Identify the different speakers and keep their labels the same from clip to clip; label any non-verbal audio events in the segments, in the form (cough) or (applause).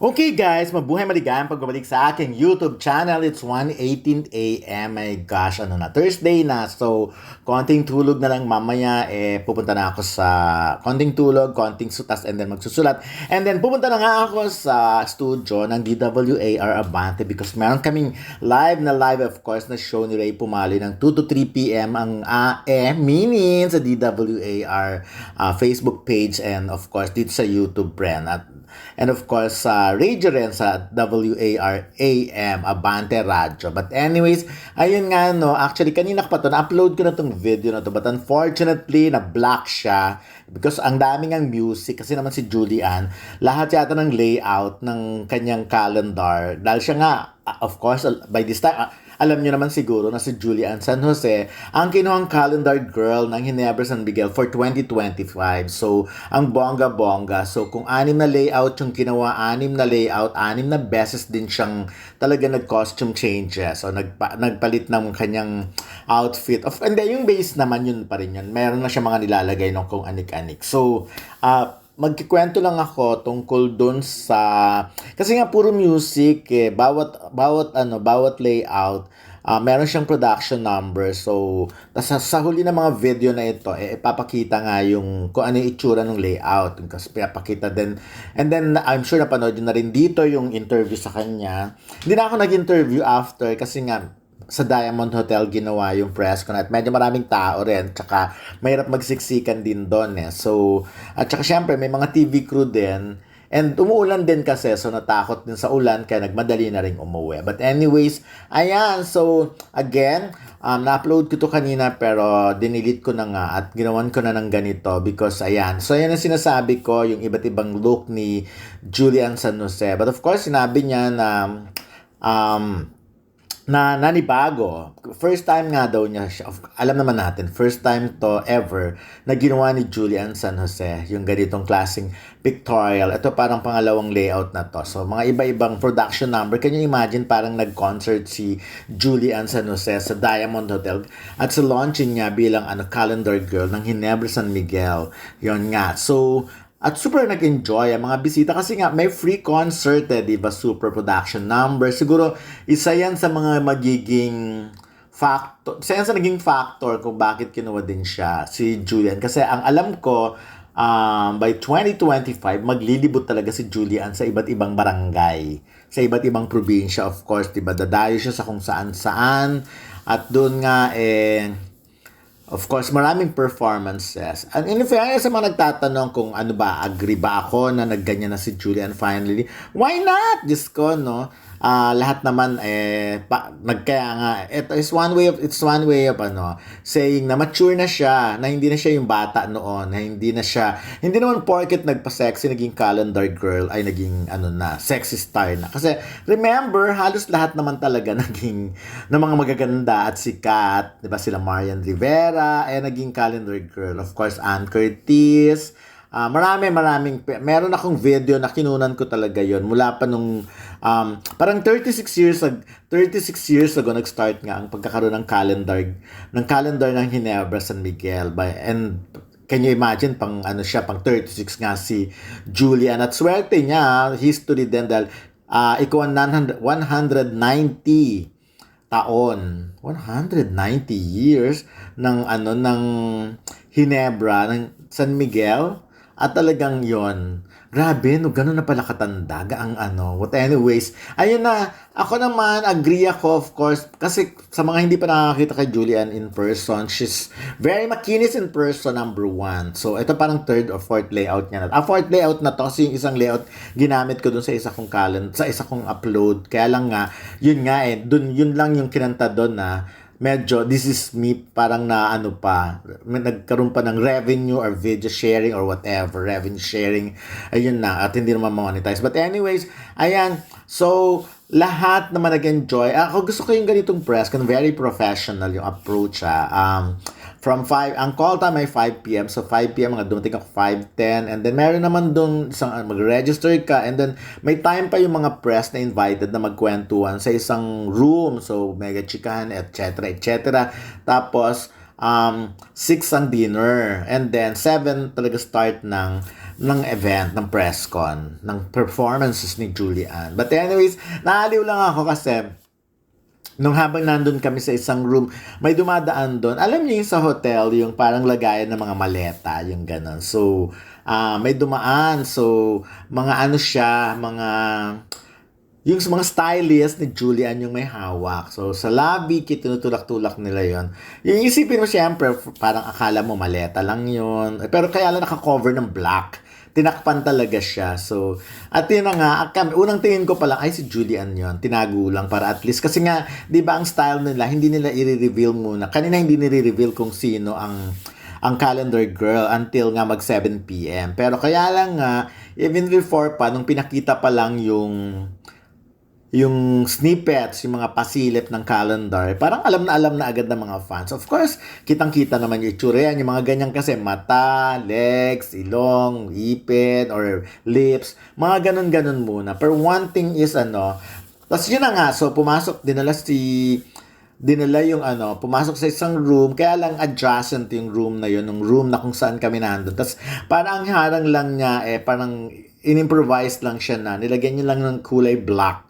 Speaker 1: Okay guys, mabuhay maligayang pagbabalik sa aking YouTube channel. It's 1.18 a.m. My gosh, ano na, Thursday na. So, konting tulog na lang mamaya, eh, pupunta na ako sa konting tulog, konting sutas, and then magsusulat. And then, pupunta na nga ako sa studio ng DWAR Abante because meron kaming live na live, of course, na show ni Ray Pumali ng 2 to 3 p.m. ang AE Minin sa DWAR uh, Facebook page and of course, dito sa YouTube, friend. At And of course, uh, radio rin sa WAR-AM, Abante Radio. But anyways, ayun nga no, actually kanina pa to, na-upload ko na tong video na to. But unfortunately, na-block siya because ang daming ang music kasi naman si Julian, lahat yata ng layout ng kanyang calendar. Dahil siya nga, of course, by this time, uh, alam niyo naman siguro na si Julian San Jose ang kinuhang calendar girl ng Ginebra San Miguel for 2025. So, ang bongga-bongga. So, kung anim na layout yung ginawa, anim na layout, anim na beses din siyang talaga nag-costume changes. So, nagpa- nagpalit ng kanyang outfit. Of, hindi, yung base naman yun pa rin yun. Meron na siya mga nilalagay ng kung anik-anik. So, uh, magkikwento lang ako tungkol dun sa kasi nga puro music eh bawat bawat ano bawat layout uh, meron siyang production number. So sa, sa huli ng mga video na ito eh ipapakita nga yung kung ano yung itsura ng layout kasi pinapakita din. And then I'm sure napanood na rin dito yung interview sa kanya. Hindi na ako nag-interview after kasi nga sa Diamond Hotel ginawa yung press con at medyo maraming tao rin tsaka mahirap magsiksikan din doon eh. So at tsaka syempre may mga TV crew din and umuulan din kasi so natakot din sa ulan kaya nagmadali na rin umuwi. But anyways, ayan so again um, na-upload ko to kanina pero dinilit ko na nga at ginawan ko na ng ganito because ayan. So ayan ang sinasabi ko yung iba't ibang look ni Julian San Jose. But of course sinabi niya na um, na nanibago. First time nga daw niya. Alam naman natin, first time to ever na ginawa ni Julian San Jose yung ganitong klaseng pictorial. Ito parang pangalawang layout na to. So, mga iba-ibang production number. Can you imagine parang nag-concert si Julian San Jose sa Diamond Hotel at sa launching niya bilang ano calendar girl ng Ginebra San Miguel. Yon nga. So, at super nag-enjoy ang mga bisita kasi nga may free concert eh, di ba? Super production number. Siguro isa yan sa mga magiging factor. Isa yan sa naging factor kung bakit kinuha din siya si Julian. Kasi ang alam ko, um, by 2025, maglilibot talaga si Julian sa iba't ibang barangay. Sa iba't ibang probinsya, of course, di ba? Dadayo siya sa kung saan-saan. At doon nga, eh, Of course, maraming performances. And in fairness sa mga nagtatanong kung ano ba, agree ba ako na nagganyan na si Julian finally? Why not? Diyos ko, no? Uh, lahat naman eh pa, nagkaya nga ito is one way of it's one way of ano saying na mature na siya na hindi na siya yung bata noon na hindi na siya hindi naman porket nagpa-sexy naging calendar girl ay naging ano na sexy star na. Kasi remember halos lahat naman talaga (laughs) naging ng mga magaganda at sikat. 'di ba sila Marian Rivera ay naging calendar girl. Of course Ann Curtis Uh, marami, maraming, meron akong video na kinunan ko talaga yon mula pa nung, um, parang 36 years, 36 years ago, nag-start nga ang pagkakaroon ng calendar, ng calendar ng Ginebra San Miguel. By, and can you imagine, pang ano siya, pang 36 nga si Julian. At swerte niya, history din dahil uh, ikaw 190 taon, 190 years ng ano ng Hinebra ng San Miguel at talagang yon Grabe, no, ganun na pala katanda ang ano. But anyways, ayun na. Ako naman, agree ako, of course. Kasi sa mga hindi pa nakakita kay Julian in person, she's very makinis in person, number one. So, ito parang third or fourth layout niya. Ah, fourth layout na to. Kasi yung isang layout, ginamit ko dun sa isa kong calendar, sa isa kong upload. Kaya lang nga, yun nga eh, dun, yun lang yung kinanta doon na medyo this is me parang na ano pa may nagkaroon pa ng revenue or video sharing or whatever revenue sharing. Ayun na at hindi naman monetize. But anyways ayan. So lahat naman nag-enjoy. Ako gusto ko yung ganitong press kan very professional yung approach ha um from 5, ang call time ay 5 p.m. So 5 p.m. mga dumating ako 5.10 and then meron naman doon isang uh, mag-register ka and then may time pa yung mga press na invited na magkwentuhan sa isang room. So mega chikahan, etc. etc. Tapos um, 6 ang dinner and then 7 talaga start ng ng event, ng press con, ng performances ni Julian. But anyways, naaliw lang ako kasi nung habang nandun kami sa isang room, may dumadaan doon. Alam niyo yung sa hotel, yung parang lagayan ng mga maleta, yung ganon. So, ah, may dumaan. So, mga ano siya, mga yung mga stylist ni Julian yung may hawak. So, sa lobby, tinutulak-tulak nila yon Yung isipin mo siyempre, parang akala mo maleta lang yon Pero kaya lang naka-cover ng black. Tinakpan talaga siya. So, at yun na nga, kami, unang tingin ko pala, ay si Julian yon Tinago lang para at least. Kasi nga, di ba ang style nila, hindi nila i-reveal muna. Kanina hindi nire-reveal kung sino ang ang calendar girl until nga mag 7 p.m. Pero kaya lang nga, even before pa, nung pinakita pa lang yung yung snippets, yung mga pasilip ng calendar, parang alam na alam na agad ng mga fans. Of course, kitang-kita naman yung itsura yan, yung mga ganyan kasi mata, legs, ilong, ipin, or lips, mga ganun-ganun muna. Pero one thing is ano, tapos yun na nga, so pumasok, dinala si, dinala yung ano, pumasok sa isang room, kaya lang adjacent yung room na yun, yung room na kung saan kami nandun. Tapos parang ang harang lang niya, eh, parang in-improvise lang siya na, nilagyan niya lang ng kulay black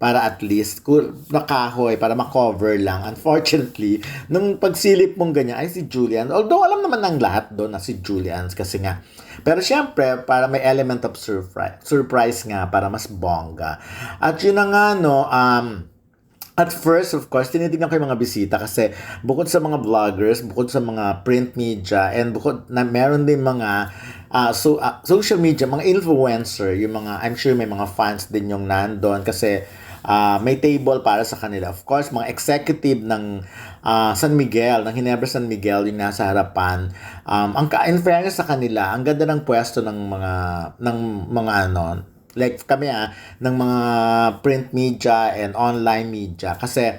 Speaker 1: para at least nakahoy para ma-cover lang. Unfortunately, nung pagsilip mong ganyan ay si Julian. Although alam naman ng lahat doon na si Julian kasi nga. Pero syempre, para may element of surprise, surprise nga para mas bongga. At yun na nga no, um, at first, of course, tinitignan ko yung mga bisita kasi bukod sa mga vloggers, bukod sa mga print media, and bukod na meron din mga uh, so, uh, social media, mga influencer, yung mga, I'm sure may mga fans din yung nandun kasi uh, may table para sa kanila. Of course, mga executive ng uh, San Miguel, ng Ginebra San Miguel, yung nasa harapan. Um, ang in fairness sa kanila, ang ganda ng pwesto ng mga ng mga ano, like kami ah, ng mga print media and online media kasi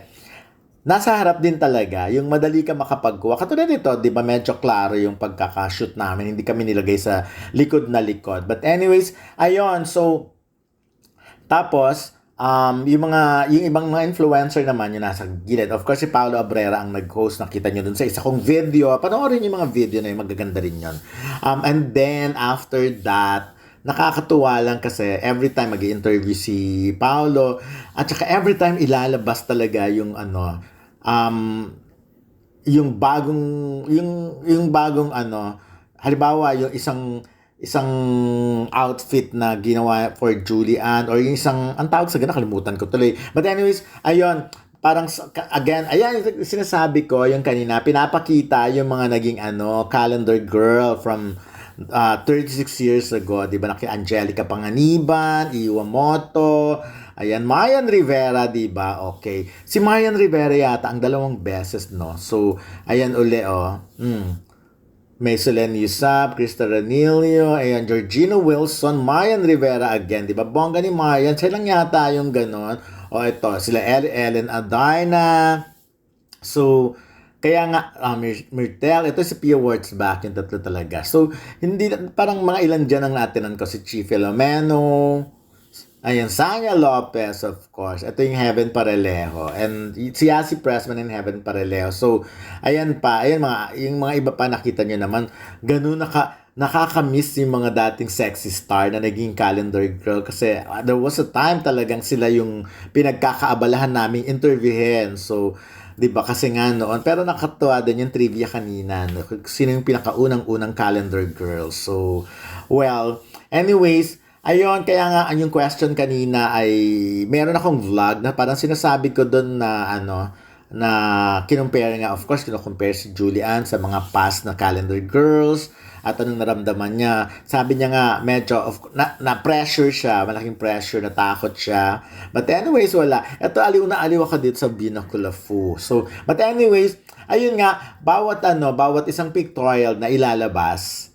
Speaker 1: nasa harap din talaga yung madali ka makapagkuha. Katulad nito, di ba medyo klaro yung pagkakashoot namin. Hindi kami nilagay sa likod na likod. But anyways, ayon So, tapos, Um, yung mga, yung ibang mga influencer naman yung nasa gilid. Of course, si Paolo Abrera ang nag-host. Nakita nyo dun sa isa kong video. Panoorin yung mga video na yung magaganda rin yun. Um, and then, after that, nakakatuwa lang kasi every time mag interview si Paolo at saka every time ilalabas talaga yung ano um yung bagong yung yung bagong ano halimbawa yung isang isang outfit na ginawa for Julian or yung isang, ang tawag sa ganun, nakalimutan ko tuloy. But anyways, ayun, parang again, ayan sinasabi ko yung kanina, pinapakita yung mga naging ano, calendar girl from uh, 36 years ago, 'di ba? Naki Angelica Panganiban, Iwamoto, ayan Mayan Rivera, 'di ba? Okay. Si Mayan Rivera yata ang dalawang beses, no. So, ayan uli oh. Mm. May Solen Yusap, Krista Ranilio, ayan, Georgina Wilson, Mayan Rivera again, di ba? Bongga ni Mayan, sila lang yata yung ganon. O ito, sila El Ellen Adarna. So, kaya nga, uh, Mir- Myrtle, ito si Pia Words back, yung tatlo talaga. So, hindi, parang mga ilan dyan ang natinan ko, si Chief Filomeno, Ayan, Sanya Lopez, of course. Ito yung Heaven Parelejo. And si Yasi Pressman in Heaven Parelejo. So, ayan pa. Ayan mga, yung mga iba pa nakita nyo naman. Ganun naka, nakakamiss yung mga dating sexy star na naging calendar girl. Kasi uh, there was a time talagang sila yung pinagkakaabalahan naming interviewin. So, di ba kasi nga noon. Pero nakatuwa din yung trivia kanina. No? Sino yung pinakaunang-unang calendar girl. So, well, anyways, Ayun, kaya nga yung question kanina ay meron akong vlog na parang sinasabi ko doon na ano na kinumpare nga of course kinukumpare si Julian sa mga past na calendar girls at anong naramdaman niya. Sabi niya nga medyo of, na, na pressure siya, malaking pressure, natakot siya. But anyways, wala. Ito aliw na aliw ako dito sa Binocula Fu. So, but anyways, ayun nga, bawat ano, bawat isang pictorial na ilalabas,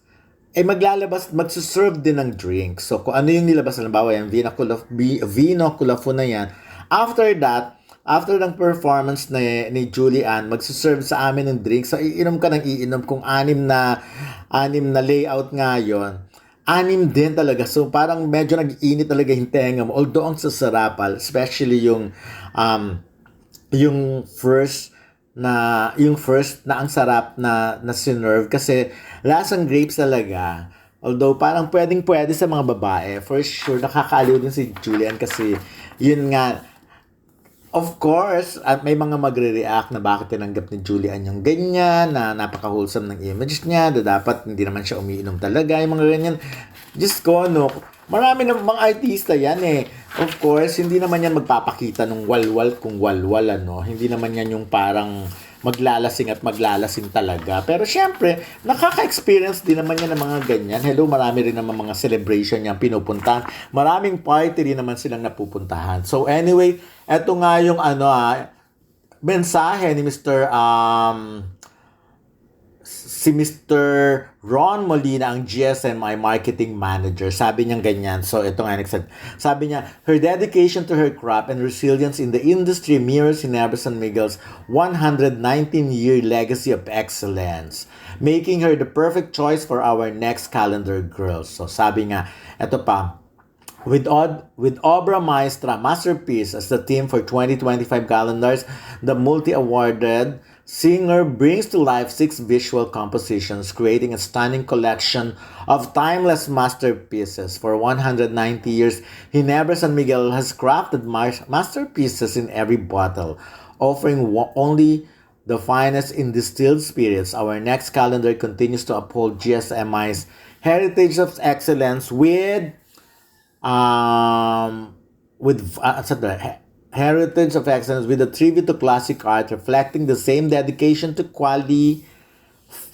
Speaker 1: ay eh, maglalabas, magsuserve din ng drink. So, kung ano yung nilabas, halimbawa yan, vino, kulaf, vino kulafu na yan. After that, after ng performance ni, ni Julian, magsuserve sa amin ng drink. So, iinom ka ng iinom kung anim na, anim na layout nga yon anim din talaga. So, parang medyo nag-iinit talaga yung tenga mo. Although, ang sasarapal, especially yung, um, yung first na yung first na ang sarap na na sinerve kasi lasang grapes talaga. Although parang pwedeng pwede sa mga babae, for sure nakakaaliw din si Julian kasi yun nga, of course, at may mga magre-react na bakit tinanggap ni Julian yung ganyan, na napaka-wholesome ng image niya, na dapat hindi naman siya umiinom talaga, yung mga ganyan. Diyos ko, no, marami ng mga artista yan eh. Of course, hindi naman yan magpapakita ng walwal kung walwal, ano. Hindi naman yan yung parang maglalasing at maglalasing talaga. Pero syempre, nakaka-experience din naman yan ng mga ganyan. Hello, marami rin naman mga celebration niyang pinupuntahan. Maraming party rin naman silang napupuntahan. So anyway, eto nga yung ano ah, mensahe ni Mr. Um, si Mr. Ron Molina ang GSMI marketing manager. Sabi niya ganyan. So, ito nga nagsabi. Sabi niya, her dedication to her craft and resilience in the industry mirrors Ginebra San Miguel's 119-year legacy of excellence, making her the perfect choice for our next calendar girls. So, sabi nga, ito pa, with Od- with Obra Maestra Masterpiece as the theme for 2025 calendars, the multi-awarded singer brings to life six visual compositions, creating a stunning collection of timeless masterpieces. For 190 years, Ginebra San Miguel has crafted masterpieces in every bottle, offering only the finest in distilled spirits. Our next calendar continues to uphold GSMI's heritage of excellence with um, with uh, heritage of excellence with a tribute to classic art reflecting the same dedication to quality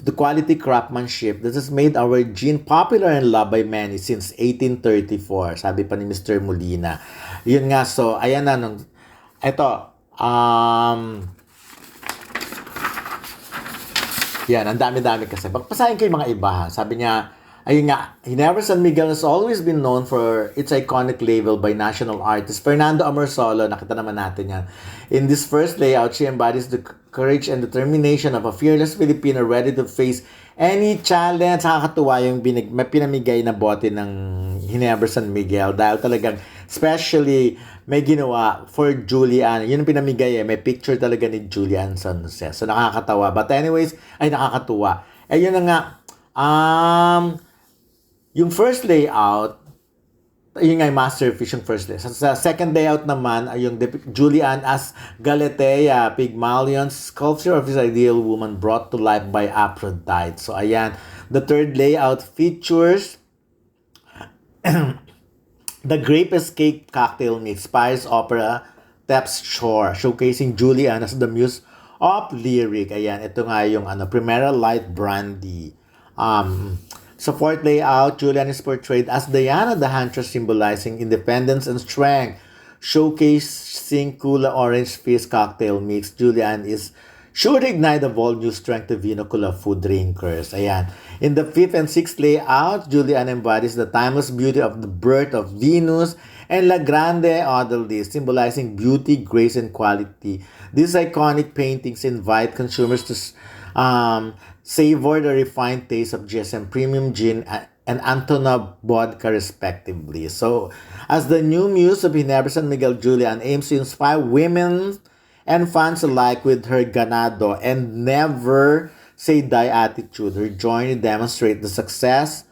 Speaker 1: the quality craftsmanship that has made our gene popular and loved by many since 1834 sabi pa ni Mr. Molina yun nga so ayan na nung eto um yan, ang dami-dami kasi. Pagpasahin ko mga iba ha. Sabi niya, ayun nga, Ginebra San Miguel has always been known for its iconic label by national artist Fernando Amorsolo. Nakita naman natin yan. In this first layout, she embodies the courage and determination of a fearless Filipino ready to face any challenge. Nakakatuwa yung binig, pinamigay na bote ng Ginebra San Miguel dahil talagang especially may ginawa for Julian. Yun ang pinamigay eh. May picture talaga ni Julian San Jose. So nakakatawa. But anyways, ay nakakatuwa. Eh yun na nga, um, yung first layout, yun nga yung masterpiece yung first layout. Sa second layout naman, ay yung Julian as Galatea, Pygmalion's sculpture of his ideal woman brought to life by Aphrodite. So ayan, the third layout features (clears throat) the Grape Escape Cocktail Mix, Paris Opera, Tep's Shore, showcasing Julian as the muse of lyric. Ayan, ito nga yung ano, Primera Light Brandy. Um, sa fourth layout, Julian is portrayed as Diana the Huntress symbolizing independence and strength. Showcasing Kula Orange Fizz Cocktail Mix, Julian is sure to ignite the bold new strength of Vino Kula food drinkers. Ayan. In the fifth and sixth layout, Julian embodies the timeless beauty of the birth of Venus and La Grande Odalisque, symbolizing beauty, grace, and quality. These iconic paintings invite consumers to um, savor the refined taste of GSM Premium Gin and Antonov vodka respectively. So, as the new muse of Ginebra San Miguel, Julian aims to inspire women and fans alike with her ganado and never say die attitude. Her journey demonstrates the success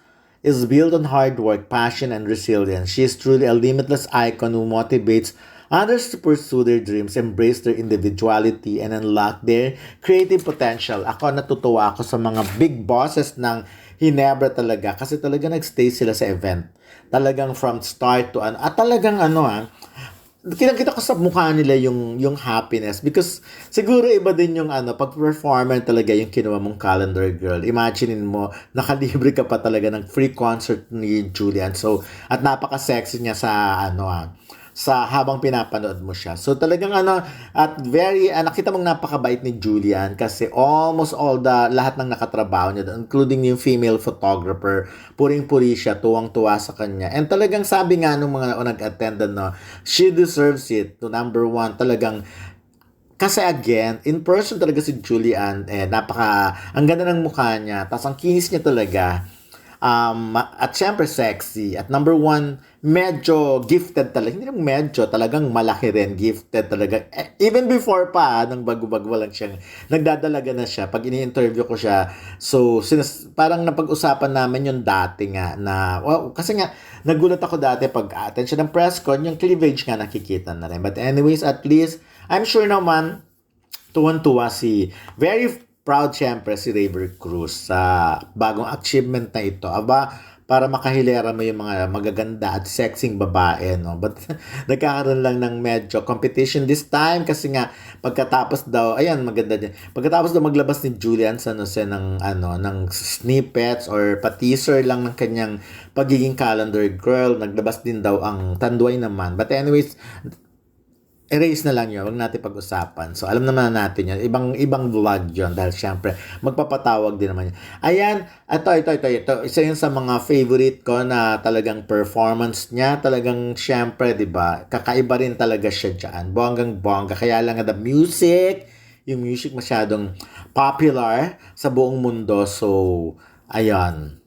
Speaker 1: is built on hard work, passion, and resilience. She is truly a limitless icon who motivates others to pursue their dreams, embrace their individuality, and unlock their creative potential. Ako natutuwa ako sa mga big bosses ng Hinebra talaga kasi talaga nagstay sila sa event. Talagang from start to ano. At talagang ano ah, kita-kita ko sa mukha nila yung yung happiness because siguro iba din yung ano pag performer talaga yung kinuha mong calendar girl imaginein mo nakalibre ka pa talaga ng free concert ni Julian so at napaka-sexy niya sa ano ah sa habang pinapanood mo siya. So talagang ano at very uh, nakita mong napakabait ni Julian kasi almost all the lahat ng nakatrabaho niya including yung female photographer, puring-puri siya, tuwang-tuwa sa kanya. And talagang sabi nga nung mga nag-attend no, she deserves it to number one. Talagang kasi again, in person talaga si Julian, eh, napaka, ang ganda ng mukha niya, tapos ang kinis niya talaga. Um, at syempre sexy. At number one, medyo gifted talaga. Hindi naman medyo, talagang malaki rin. Gifted talaga. Eh, even before pa, ah, nang bago-bago lang siya, nagdadalaga na siya. Pag ini-interview ko siya, so sinas, parang napag-usapan namin yung dati nga na, wow, kasi nga, nagulat ako dati pag attend siya ng press con, yung cleavage nga nakikita na rin. But anyways, at least, I'm sure naman, tuwan-tuwa si very proud syempre si Raver Cruz sa bagong achievement na ito. Aba, para makahilera mo yung mga magaganda at sexing babae, no? But (laughs) nagkakaroon lang ng medyo competition this time kasi nga pagkatapos daw, ayan, maganda din. Pagkatapos daw maglabas ni Julian San Jose ng ano, ng snippets or pa-teaser lang ng kanyang pagiging calendar girl, naglabas din daw ang Tanduay naman. But anyways, erase na lang yun. Huwag natin pag-usapan. So, alam naman natin yun. Ibang, ibang vlog yun. Dahil syempre, magpapatawag din naman yun. Ayan. Ito, ito, ito, ito. Isa yun sa mga favorite ko na talagang performance niya. Talagang, syempre, di ba? Kakaiba rin talaga siya dyan. Bonggang bongga. Kaya lang the music, yung music masyadong popular sa buong mundo. So, ayan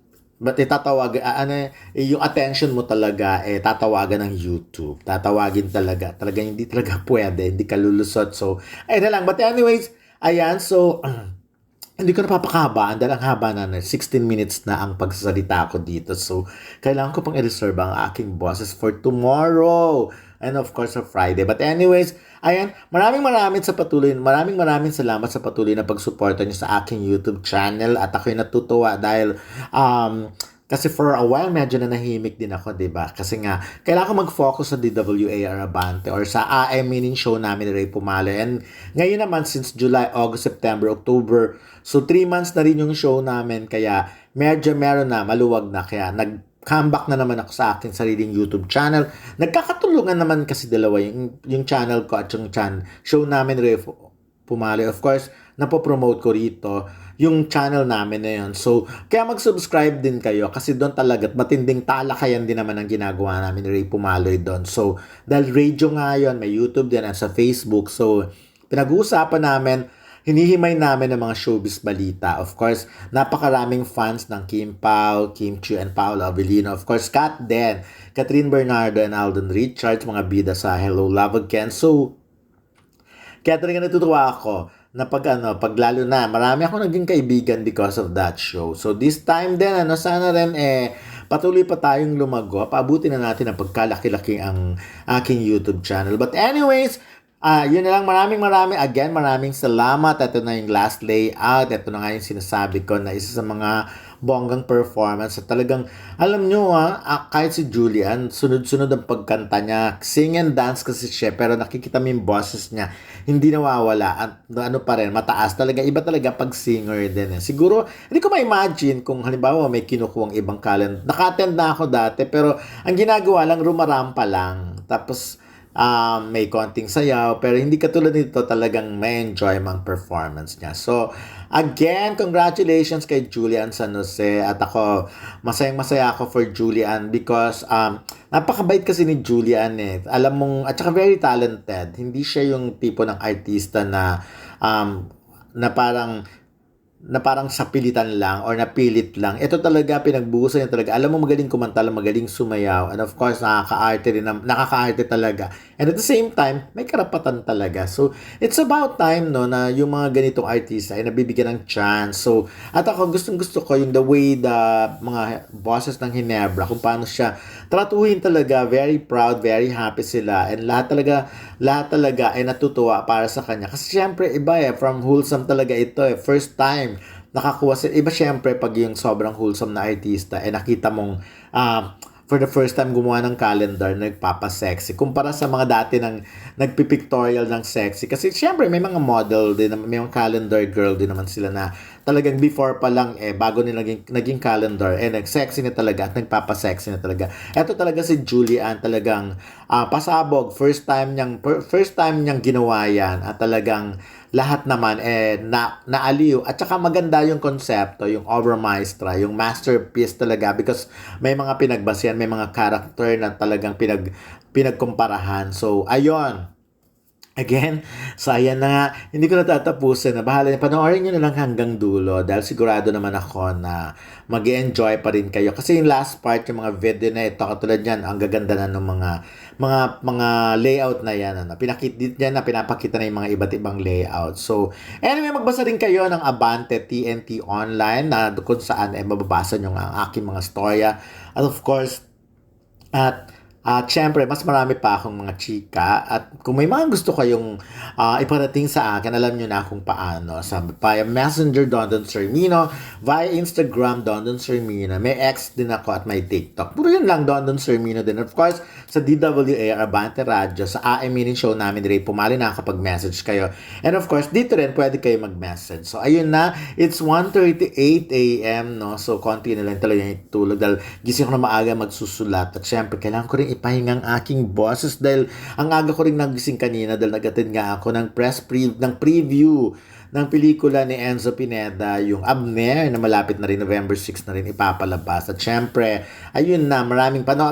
Speaker 1: But itatawag, uh, ano, eh, yung attention mo talaga, eh, tatawagan ng YouTube. Tatawagin talaga. Talaga hindi talaga (laughs) pwede. Hindi ka lulusot. So, ayun na lang. But anyways, ayan. So, (clears throat) hindi ko napapakabaan dahil ang haba na 16 minutes na ang pagsasalita ko dito. So, kailangan ko pang i-reserve ang aking bosses for tomorrow. And of course, sa Friday. But anyways, ayan, maraming maraming sa patuloy, maraming maraming salamat sa patuloy na pagsuporta niyo sa aking YouTube channel. At ako'y natutuwa dahil, um, kasi for a while, medyo na nahimik din ako, di ba? Kasi nga, kailangan ko mag-focus sa DWA Arabante or sa AM meaning show namin ni Ray Pumalo. And ngayon naman, since July, August, September, October, so 3 months na rin yung show namin. Kaya medyo meron na, maluwag na. Kaya nag comeback na naman ako sa aking sariling YouTube channel. Nagkakatulungan naman kasi dalawa yung, yung channel ko at yung chan, show namin Ref Pumali. Of course, napopromote ko rito yung channel namin na yun. So, kaya mag-subscribe din kayo kasi doon talaga matinding talakayan din naman ang ginagawa namin ni Ray Pumaloy doon. So, dahil radio nga yun, may YouTube din at sa Facebook. So, pinag-uusapan namin hinihimay namin ng mga showbiz balita. Of course, napakaraming fans ng Kim Pao, Kim Chiu, and Paolo Avellino. Of course, Kat Den, Catherine Bernardo, and Alden Richards, mga bida sa Hello Love Again. So, kaya talaga natutuwa ako na pag ano, pag lalo na, marami ako naging kaibigan because of that show. So this time din, ano, sana rin eh, patuloy pa tayong lumago. Paabutin na natin ang pagkalaki-laki ang aking YouTube channel. But anyways, uh, yun na lang. Maraming maraming, again, maraming salamat. Ito na yung last layout. Ito na nga yung sinasabi ko na isa sa mga bonggang performance. At talagang, alam nyo ah, ah, kahit si Julian, sunod-sunod ang pagkanta niya. Sing and dance kasi siya, pero nakikita mo yung bosses niya. Hindi nawawala. At ano pa rin, mataas talaga. Iba talaga pag singer din. Eh. Siguro, hindi ko ma-imagine kung halimbawa may kinukuwang ibang talent. Naka-attend na ako dati, pero ang ginagawa lang, rumarampa lang. Tapos, um, may konting sayaw, pero hindi katulad nito talagang may enjoy mang performance niya. So, again, congratulations kay Julian San Jose at ako, masayang masaya ako for Julian because um, napakabait kasi ni Julian eh. Alam mong, at saka very talented. Hindi siya yung tipo ng artista na um, na parang na parang sa pilitan lang or napilit lang. Ito talaga pinagbuhusan niya talaga. Alam mo magaling kumanta, magaling sumayaw. And of course, nakaka-arte rin, nakaka-arte talaga. And at the same time, may karapatan talaga. So, it's about time no na yung mga ganitong artista ay nabibigyan ng chance. So, at ako gustong gusto ko yung the way the mga bosses ng Hinebra, kung paano siya tratuhin talaga, very proud, very happy sila. And lahat talaga, lahat talaga ay natutuwa para sa kanya. Kasi syempre, iba eh, from wholesome talaga ito eh. First time, nakakuha sila. Iba syempre pag yung sobrang wholesome na artista, eh nakita mong uh, for the first time gumawa ng calendar nagpapa-sexy kumpara sa mga dati nang nagpipictorial ng sexy kasi syempre may mga model din may mga calendar girl din naman sila na talagang before pa lang eh bago nila naging, naging calendar eh nag-sexy na talaga at nagpapa-sexy na talaga. Eto talaga si Julian talagang uh, pasabog. First time niyang first time niyang ginawa yan at talagang lahat naman eh na naaliw. At saka maganda yung konsepto yung Overmaestra yung masterpiece talaga because may mga pinagbasihan may mga character na talagang pinag pinagkumparahan. So ayon Again, so na nga, hindi ko natatapusin na bahala niyo. Panoorin nyo na lang hanggang dulo dahil sigurado naman ako na mag enjoy pa rin kayo. Kasi yung last part, yung mga video na ito, katulad yan, ang gaganda na ng mga mga mga layout na yan. Ano. Pinakit yan na pinapakita na yung mga iba't ibang layout. So, anyway, magbasa rin kayo ng Abante TNT Online na kung saan eh, mababasa nyo ang aking mga storya. At of course, at at syempre, mas marami pa akong mga chika. At kung may mga gusto kayong ah, iparating sa akin, alam nyo na kung paano. Sa, via Messenger, Dondon Sermino. Via Instagram, Dondon Sermino. May X din ako at may TikTok. Puro yun lang, Dondon Sermino din. Of course, sa DWA, Abante Radio, sa AM Meeting Show namin, rin pumali na kapag message kayo. And of course, dito rin pwede kayo mag-message. So, ayun na. It's 1.38 a.m. No? So, konti na lang talaga yung tulog. Dahil gising ko na maaga magsusulat. At syempre, kailangan ko rin ipahinga ang aking bosses dahil ang aga ko rin nagising kanina dahil nag-attend nga ako ng press pre- ng preview ng pelikula ni Enzo Pineda, yung Abner, na malapit na rin November 6 na rin ipapalabas. At syempre, ayun na, maraming pano